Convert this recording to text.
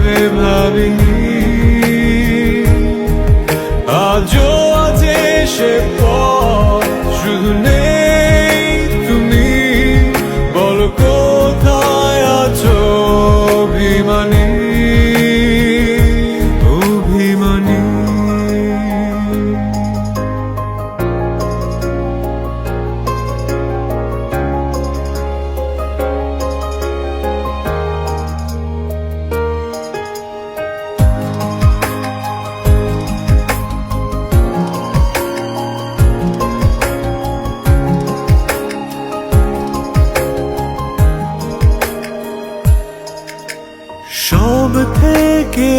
যাবে ভাবিনি আজও সব থেকে